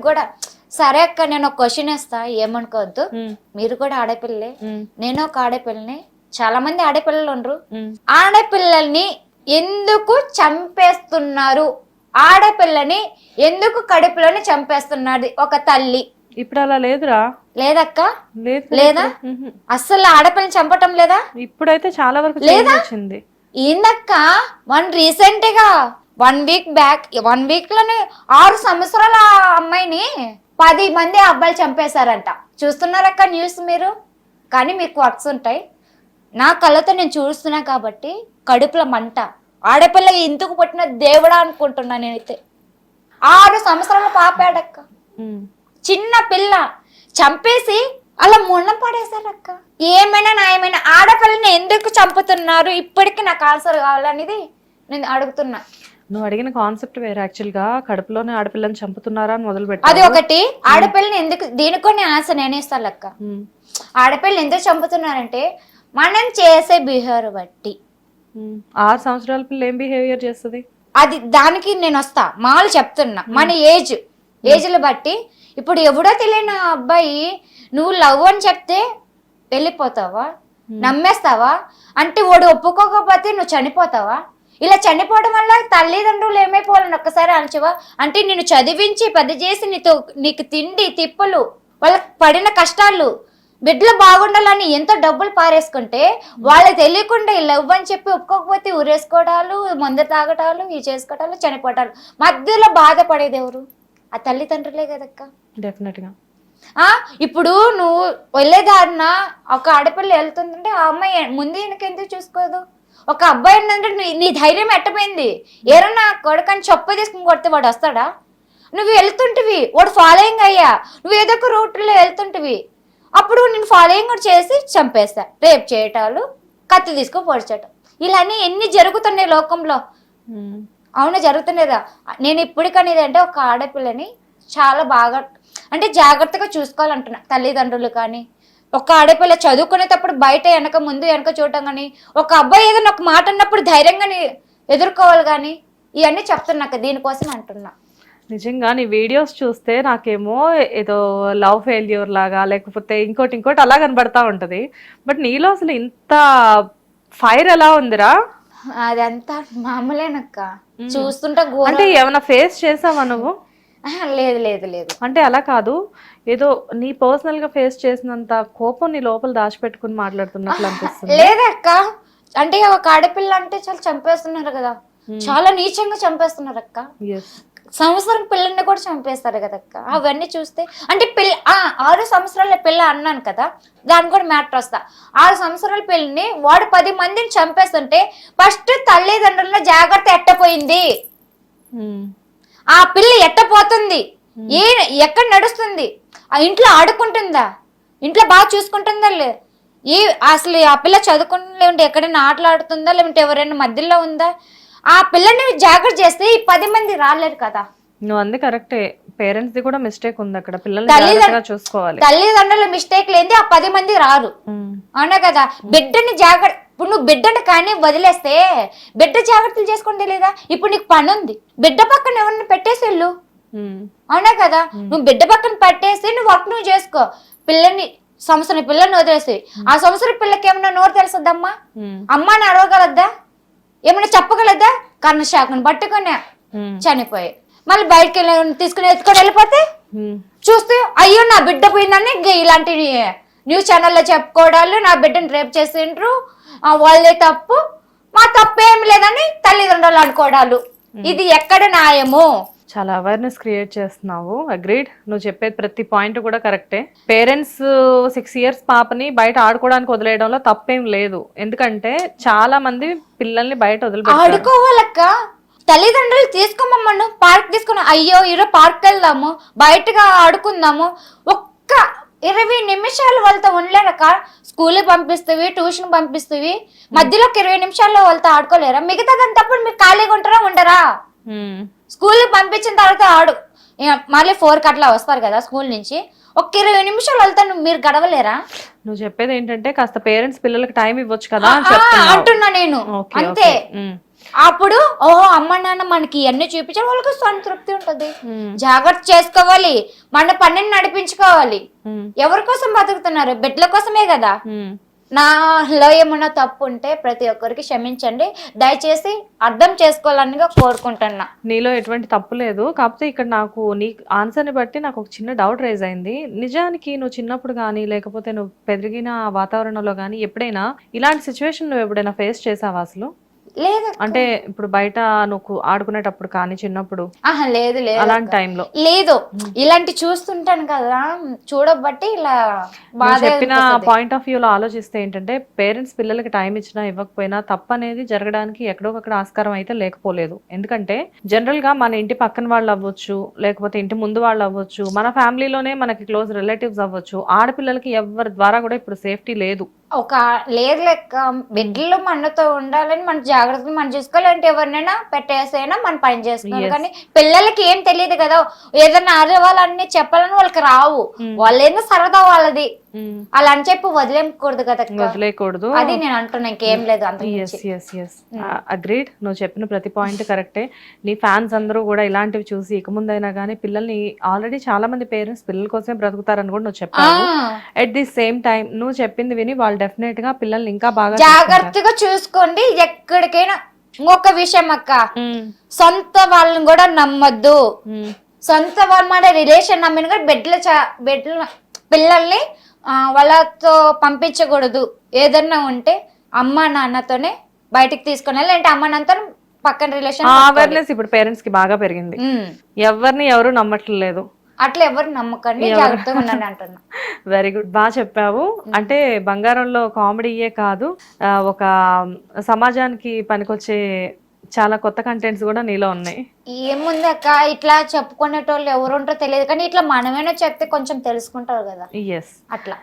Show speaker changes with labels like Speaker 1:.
Speaker 1: కూడా సరే అక్క నేను ఒక క్వశ్చన్ ఇస్తా ఏమనుకోవద్దు. మీరు కూడా ఆడపిల్లలే
Speaker 2: ఉమ్,
Speaker 1: నేను ఒక ఆడపిల్లని చాలా మంది ఆడపిల్లలు ఉండరు. ఆడపిల్లల్ని ఎందుకు చంపేస్తున్నారు? ఆడపిల్లని ఎందుకు కడుపులోని చంపేస్తున్నది ఒక తల్లి.
Speaker 2: ఇప్పుడు అలా లేదురా.
Speaker 1: లేదక్క.
Speaker 2: లేదు.
Speaker 1: అస్సలు ఆడపిల్లని చంపటం లేదా?
Speaker 2: ఇప్పుడైతే చాలా వరకు
Speaker 1: లేదా? ఏందక్క? వన్ రీసెంట్గా వన్ వీక్ బ్యాక్ వన్ వీక్లోనే ఆరు సంవత్సరాల అమ్మాయిని పది మంది అబ్బాయిలు చంపేశారంట. చూస్తున్నారక్క న్యూస్ మీరు? కానీ మీకు వర్క్స్ ఉంటాయి. నా కళ్ళతో నేను చూస్తున్నా కాబట్టి కడుపుల మంట. ఆడపిల్ల ఎందుకు పుట్టిన దేవుడా అనుకుంటున్నా నేనైతే. ఆరు సంవత్సరాల పాపాడక్క. చిన్న పిల్ల చంపేసి అలా మొన్న పడేశారక్క. ఏమైనా నాయమైనా ఆడపిల్లని ఎందుకు చంపుతున్నారు? ఇప్పటికీ నాకు ఆన్సర్ కావాలనేది నేను అడుగుతున్నా.
Speaker 2: నువ్వు అడిగిన కాన్సెప్ట్ వేరే. యాక్చువల్గా కడుపులోనే ఆడపిల్లని చంపుతున్నారా అని మొదలు
Speaker 1: అది
Speaker 2: పెట్టావు
Speaker 1: ఒకటి. ఆడపిల్లని ఎందుకు దీనికి కొన్ని ఆన్సర్ నేనే ఇస్తాను లెక్క. ఆడపిల్లని ఎందుకు చంపుతున్నారంటే మనం చేసే బిహేవియర్ బట్టి.
Speaker 2: ఆరు సంవత్సరాల పిల్ల ఏం బిహేవియర్ చేస్తుంది?
Speaker 1: అది దానికి నేను వస్తా. మామూలు చెప్తున్నా. మన ఏజ్. ఏజ్ని బట్టి. ఇప్పుడు ఎవడో తెలియని అబ్బాయి నువ్వు లవ్ అని చెప్తే వెళ్ళిపోతావా? నమ్మేస్తావా? అంటే వాడు ఒప్పుకోకపోతే నువ్వు చనిపోతావా? ఇలా చనిపోవడం వల్ల తల్లిదండ్రులు ఏమైపోవాలని ఒక్కసారి అనిచివా అంటే నేను చదివించి పెద్ద చేసి నీతో నీకు తిండి తిప్పలు వాళ్ళకి పడిన కష్టాలు బిడ్డలు బాగుండాలని ఎంతో డబ్బులు పారేసుకుంటే వాళ్ళకి తెలియకుండా లవ్ అని చెప్పి ఒప్పుకోకపోతే ఊరేసుకోవడాలు మందు తాగటాలు ఈ చేసుకోవటాలు చనిపోవటాలు. మధ్యలో బాధపడేది ఎవరు? ఆ తల్లిదండ్రులే కదక్క.
Speaker 2: డెఫినెట్గా.
Speaker 1: ఆ? ఇప్పుడు నువ్వు వెళ్ళేదారిన ఒక ఆడపిల్ల వెళ్తుందంటే ఆ అమ్మాయి ముందు ఎందుకు చూసుకోదు? ఒక అబ్బాయి ఏంటంటే నీ ధైర్యం ఎట్టపోయింది? ఏరన్నా కొడుకని చొప్ప తీసుకుని కొడితే వాడు వస్తాడా? నువ్వు వెళ్తుంటివి వాడు ఫాలోయింగ్ అయ్యా. నువ్వు ఏదో ఒక రూట్లో వెళ్తుంటివి. అప్పుడు నేను ఫాలోయింగ్ కూడా చేసి చంపేస్తా. రేప్ చేయటాలు కత్తి తీసుకొని పొడిచటం. ఇలానే ఎన్ని జరుగుతున్నాయి లోకంలో? అవును జరుగుతున్నదా నేను ఇప్పటికనేది అంటే ఒక ఆడపిల్లని చాలా బాగా అంటే జాగ్రత్తగా చూసుకోవాలంటున్నా. తల్లిదండ్రులు కానీ ఒక ఆడపిల్ల చదువుకునేటప్పుడు బయట వెనక ముందు వెనక చూడటం కానీ ఒక అబ్బాయి ఏదైనా ఒక మాట అన్నప్పుడు ధైర్యంగా ఎదుర్కోవాలి కానీ ఇవన్నీ చెప్తున్నాక దీనికోసం అంటున్నా.
Speaker 2: నిజంగా నీ వీడియోస్ చూస్తే నాకేమో ఏదో లవ్ ఫెయిల్యూర్ లాగా లేకపోతే ఇంకోటి ఇంకోటి అలా కనబడతా ఉంటది. బట్ నీలో అసలు ఇంత ఫైర్ ఎలా ఉందిరా?
Speaker 1: అదంతా మామూలేనక్క. చూస్తుంటే
Speaker 2: అంటే ఏమైనా ఫేస్ చేసావా నువ్వు?
Speaker 1: లేదు లేదు లేదు.
Speaker 2: అంటే అలా కాదు. ఏదో నీ పర్సనల్గా ఫేస్ చేసినంత కోపం నీ లోపల దాచిపెట్టుకుని మాట్లాడుతున్నట్లు అనిపిస్తుంది.
Speaker 1: లేదక్క. అంటే ఒక ఆడపిల్ల అంటే చాలా చంపేస్తున్నారు కదా. చాలా నీచంగా చంపేస్తున్నారు అక్క సంవత్సరం పిల్లల్ని కూడా చంపేస్తారు కదక్క. అవన్నీ చూస్తే అంటే పిల్ల ఆ, ఆరు సంవత్సరాల పిల్ల అన్నాను కదా దాని కూడా మ్యాటర్ వస్తా. ఆరు సంవత్సరాల పిల్లని వాడు పది మందిని చంపేస్తుంటే ఫస్ట్ తల్లిదండ్రుల జాగ్రత్త ఎట్టపోయింది? ఆ పిల్ల ఎట్టపోతుంది? ఏ ఎక్కడ నడుస్తుంది? ఆ ఇంట్లో ఆడుకుంటుందా? ఇంట్లో బాగా చూసుకుంటుందా లే? ఏ అసలు ఆ పిల్ల చదువుకుంటుందా? లేదంటే ఎక్కడైనా ఆటలాడుతుందా లేదంటే ఎవరైనా మధ్యలో ఉందా? ఆ పిల్లని జాగ్రత్త చేస్తే ఈ పది మంది రాలేరు కదా.
Speaker 2: నువ్వు అంది కరెక్టే. పేరెంట్స్ ది కూడా మిస్టేక్ ఉంది అక్కడ. పిల్లల్ని చూసుకోవాలి.
Speaker 1: తల్లిదండ్రుల మిస్టేక్ లేని ఆ పది మంది రారు. అవునా కదా? బిడ్డని జాగ్రత్త ఇప్పుడు నువ్వు బిడ్డని కానీ వదిలేస్తే బిడ్డ జాగ్రత్తలు చేసుకుంటే లేదా? ఇప్పుడు నీకు పని ఉంది బిడ్డ పక్కన ఎవరిని పెట్టేసి వెళ్ళు. అవునా కదా? నువ్వు బిడ్డ పక్కన పెట్టేసి నువ్వు వర్క్ నువ్వు చేసుకో. పిల్లని సంవత్సరం పిల్లని వదిలేసి. ఆ సంవత్సరం పిల్లకి ఏమన్నా నోరు తెలుస్తుందమ్మా
Speaker 2: ఉమ్,
Speaker 1: అమ్మ అని అరవగలద్దా ఏమన్నా చెప్పగలద్దా కన్న శాఖను పట్టుకునే చనిపోయి. మళ్ళీ బయటకు వెళ్ళి తీసుకుని ఎత్తుకొని వెళ్ళిపోతే. చూస్తే అయ్యో నా బిడ్డ పోయిందని ఇలాంటి న్యూస్ ఛానల్లో చెప్పుకోవడాలు నా బిడ్డని రేప్ చేసిండ్రు. వాళ్ళే తప్పు మా తప్పు లేదని తల్లిదండ్రులు అనుకోవడాలు ఇది ఎక్కడ న్యాయము?
Speaker 2: చాలా అవేర్నెస్ క్రియేట్ చేస్తున్నావు. అగ్రీడ్ నువ్వు చెప్పేది ప్రతి పాయింట్ కూడా కరెక్టే పేరెంట్స్ సిక్స్ ఇయర్స్ పాపని బయట ఆడుకోవడానికి వదిలేయడంలో తప్పేం లేదు. ఎందుకంటే చాలా మంది పిల్లల్ని బయట వదిలిపెట్టారు.
Speaker 1: ఆడుకోవాలక్క. తల్లిదండ్రులు తీసుకోమమ్మను పార్క్ తీసుకుని అయ్యో ఈరోజు పార్క్ వెళ్దాము బయటగా ఆడుకుందాము ఒక్క ఇరవై నిమిషాలు వాళ్ళతో ఉండలేరక స్కూల్ పంపిస్తవి ట్యూషన్ పంపిస్తవి. మధ్యలో ఒక ఇరవై నిమిషాల్లో వాళ్ళతో ఆడుకోలేరా? మిగతాదంతప్పుడు మీరు ఖాళీగా ఉంటారా ఉండరా?
Speaker 2: ఉమ్,
Speaker 1: స్కూల్ పంపించిన తర్వాత ఆడు. మళ్ళీ ఫోర్ అట్లా వస్తారు కదా స్కూల్ నుంచి. ఒక ఇరవై నిమిషాలు వాళ్ళతో నువ్వు మీరు గడవలేరా?
Speaker 2: నువ్వు చెప్పేది ఏంటంటే కాస్త పేరెంట్స్ పిల్లలకి టైం ఇవ్వచ్చు కదా
Speaker 1: అంటున్నా నేను. అంతే. అప్పుడు ఓహో అమ్మ నాన్న మనకి ఇవన్నీ చూపించారు వాళ్ళకి సంతృప్తి ఉంటది. జాగ్రత్త చేసుకోవాలి. మన పనిని నడిపించుకోవాలి. ఎవరి కోసం బతుకుతున్నారు? బిడ్డల కోసమే కదా. నాలో ఏమన్నా తప్పు ఉంటే ప్రతి ఒక్కరికి క్షమించండి. దయచేసి అర్థం చేసుకోవాలని కోరుకుంటున్నా.
Speaker 2: నీలో ఎటువంటి తప్పు లేదు. కాకపోతే ఇక్కడ నాకు నీ ఆన్సర్ని బట్టి నాకు ఒక చిన్న డౌట్ రైజ్ అయింది. నిజానికి నువ్వు చిన్నప్పుడు కానీ లేకపోతే నువ్వు పెరిగిన వాతావరణంలో కానీ ఎప్పుడైనా ఇలాంటి సిచ్యువేషన్ నువ్వు ఎప్పుడైనా ఫేస్ చేసావా అసలు?
Speaker 1: లేదు
Speaker 2: అంటే ఇప్పుడు బయట నువ్వు ఆడుకునేటప్పుడు కానీ చిన్నప్పుడు?
Speaker 1: ఆహా లేదు లేదు
Speaker 2: అలాంటి టైంలో?
Speaker 1: లేదు. ఇలాంటి చూస్తుంటాను కదా చూడబట్టి ఇలా
Speaker 2: చెప్పిన పాయింట్ ఆఫ్ వ్యూలో ఆలోచిస్తే ఏంటంటే పేరెంట్స్ పిల్లలకి టైం ఇచ్చినా ఇవ్వకపోయినా తప్పు అనేది జరగడానికి ఎక్కడోకక్కడ ఆస్కారం అయితే లేకపోలేదు. ఎందుకంటే జనరల్గా మన ఇంటి పక్కన వాళ్ళు అవ్వచ్చు లేకపోతే ఇంటి ముందు వాళ్ళు అవ్వచ్చు మన ఫ్యామిలీలోనే మనకి క్లోజ్ రిలేటివ్స్ అవ్వచ్చు ఆడపిల్లలకి ఎవరి ద్వారా కూడా ఇప్పుడు సేఫ్టీ లేదు.
Speaker 1: ఒక లేదు లెక్క బిడ్డలు మనతో ఉండాలని మన జాగ్రత్తలు మనం చూసుకోవాలంటే ఎవరినైనా పెట్టేసైనా మనం పని చేసుకోవాలి. కానీ పిల్లలకి ఏం తెలియదు కదా. ఏదైనా ఆడవాళ్ళని చెప్పాలని వాళ్ళకి రావు.
Speaker 2: Hmm.
Speaker 1: వాళ్ళేందో సరదా వాళ్ళది. అలా అని చెప్పి వదిలేయకూడదు కదా అక్క.
Speaker 2: వదిలేయకూడదు.
Speaker 1: అది నేను అంటున్నా ఇంకేం లేదు
Speaker 2: ఎస్ ఎస్ అగ్రీడ్ నువ్వు చెప్పిన ప్రతి పాయింట్ కరెక్టే నీ ఫ్యాన్స్ అందరూ కూడా ఇలాంటివి చూసి ఇక ముందైనా కానీ పిల్లల్ని ఆల్రెడీ చాలా మంది పేరెంట్స్ పిల్లల కోసమే బ్రతుకుతారని కూడా నువ్వు చెప్పావు. ఎట్ ది సేమ్ టైం నువ్వు చెప్పింది విని వాళ్ళు డెఫినెట్గా పిల్లల్ని ఇంకా బాగా
Speaker 1: జాగ్రత్తగా చూసుకోండి. ఎక్కడికైనా ఇంకొక విషయం అక్క.
Speaker 2: ఉమ్,
Speaker 1: సొంత వాళ్ళని కూడా నమ్మొద్దు. సొంత వాళ్ళ రిలేషన్ నమ్మిన కూడా బిడ్డల బిడ్డల పిల్లల్ని వాళ్ళతో పంపించకూడదు. ఏదన్నా ఉంటే అమ్మ నాన్నతోనే బయటికి తీసుకుని అంటే అమ్మ నాన్నతో పక్కన రిలేషన్
Speaker 2: అవేర్నెస్ ఇప్పుడు పేరెంట్స్కి బాగా పెరిగింది. ఎవరిని ఎవరు నమ్మట్లేదు.
Speaker 1: అట్లా ఎవరు నమ్మకండి జాగ్రత్తగా ఉండండి అంటున్నా.
Speaker 2: వెరీ గుడ్ బాగా చెప్పావు. అంటే బంగారంలో కామెడీయే కాదు. ఒక సమాజానికి పనికొచ్చే చాలా కొత్త కంటెంట్స్ కూడా నీలో ఉన్నాయి.
Speaker 1: ఏముంది అక్క? ఇట్లా చెప్పుకునేటోళ్ళు ఎవరు ఉంటారో తెలియదు. కానీ ఇట్లా మనమేనా చెప్తే కొంచెం తెలుసుకుంటారు కదా.
Speaker 2: ఎస్
Speaker 1: అట్లా.